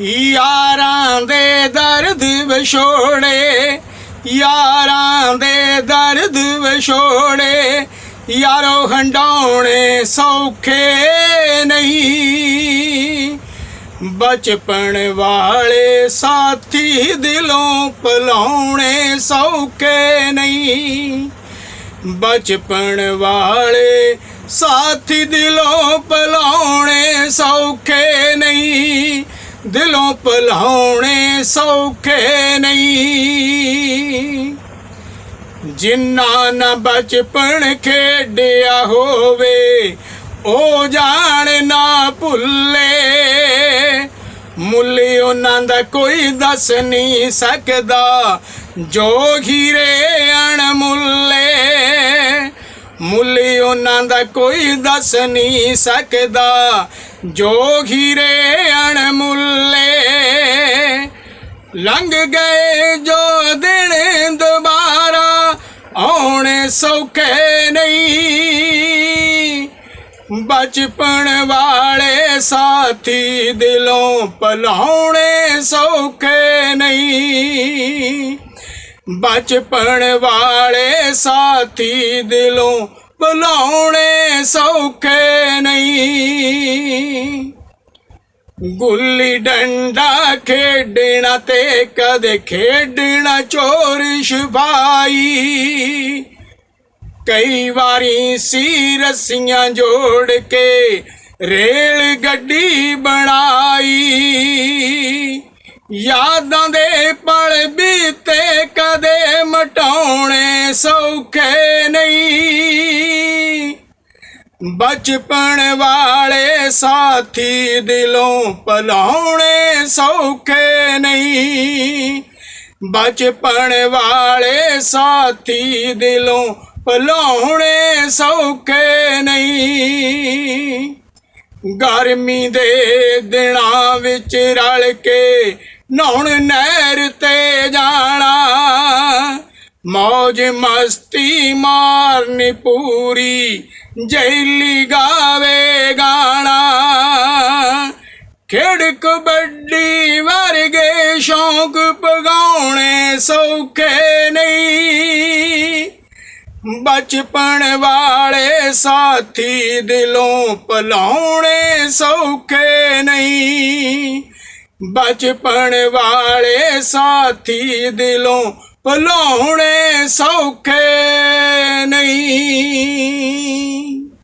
ਯਾਰਾਂ ਦੇ ਦਰਦ ਵਿਛੋੜੇ, ਯਾਰਾਂ ਦੇ ਦਰਦ ਵਿਛੋੜੇ, ਯਾਰੋ ਹੰਡਾਉਣੇ ਸੌਖੇ ਨਹੀਂ। ਬਚਪਨ ਵਾਲੇ ਸਾਥੀ ਦਿਲੋਂ ਪਲਾਉਣੇ ਸੌਖੇ ਨਹੀਂ। ਬਚਪਨ ਵਾਲੇ ਸਾਥੀ ਦਿਲੋਂ ਪਲਾਉਣੇ ਸੌਖੇ ਨਹੀਂ। ਦਿਲੋਂ ਭੁਲਾਉਣੇ ਸੌਖੇ ਨਹੀਂ। ਜਿੰਨਾ ਨਾ ਬਚਪਨ ਖੇਡਿਆ ਹੋਵੇ, ਉਹ ਜਾਣ ਨਾ ਭੁੱਲੇ। ਮੁੱਲ ਉਹਨਾਂ ਦਾ ਕੋਈ ਦੱਸ ਨਹੀਂ ਸਕਦਾ, ਜੋ ਹੀਰੇ ਅਣਮੁੱਲੇ। ਮੁੱਲ ਉਹਨਾਂ ਦਾ ਕੋਈ ਦੱਸ ਨਹੀਂ ਸਕਦਾ, ਜੋ ਹੀਰੇ ਅਣਮੁੱਲੇ। ਲੰਘ ਗਏ ਜੋ ਦਿਨ ਦੁਬਾਰਾ, ਆਉਣੇ ਸੌਖੇ ਨਹੀਂ। ਬਚਪਨ ਵਾਲੇ ਸਾਥੀ ਦਿਲੋਂ ਭੁਲਾਉਣੇ ਸੌਖੇ ਨਹੀਂ। ਬਚਪਨ ਵਾਲੇ ਸਾਥੀ ਦਿਲੋਂ ਭੁਲਾਉਣੇ ਸੌਖੇ ਨਹੀਂ। ਗੁੱਲੀ ਡੰਡਾ ਖੇਡਣਾ ਤੇ ਕਦੇ ਖੇਡਣਾ ਚੋਰ ਛਪਾਈ। ਕਈ ਵਾਰੀ ਸੀ ਰੱਸੀਆਂ ਜੋੜ ਕੇ ਰੇਲ ਗੱਡੀ ਬਣਾਈ। ਯਾਦਾਂ ਦੇ ਬਚਪਨ ਵਾਲੇ ਸਾਥੀ ਦਿਲੋਂ ਭੁਲਾਉਣੇ ਸੌਖੇ ਨਹੀਂ। ਬਚਪਨ ਵਾਲੇ ਸਾਥੀ ਦਿਲੋਂ ਭੁਲਾਉਣੇ ਸੌਖੇ ਨਹੀਂ। ਗਰਮੀ ਦੇ ਦਿਨਾਂ ਵਿੱਚ ਰਲ ਕੇ ਨਹਾਉਣ ਨਹਿਰ ਤੇ ਜਾਣਾ। ਮौज ਮਸਤੀ ਮਾਰਨੀ ਪੂਰੀ ਜੈਲੀ ਗਾਵੇ ਗਾਣਾ। ਖੇਡ ਕਬੱਡੀ ਵਰਗੇ ਸ਼ੌਂਕ ਪਗਾਉਣੇ ਸੌਖੇ ਨਹੀਂ। ਬਚਪਨ ਵਾਲੇ ਸਾਥੀ ਦਿਲੋਂ ਪਲਾਉਣੇ ਸੌਖੇ ਨਹੀਂ। ਬਚਪਨ ਵਾਲੇ ਸਾਥੀ ਦਿਲੋਂ ਭੁਲਾਉਣੇ ਸੌਖੇ ਨਹੀਂ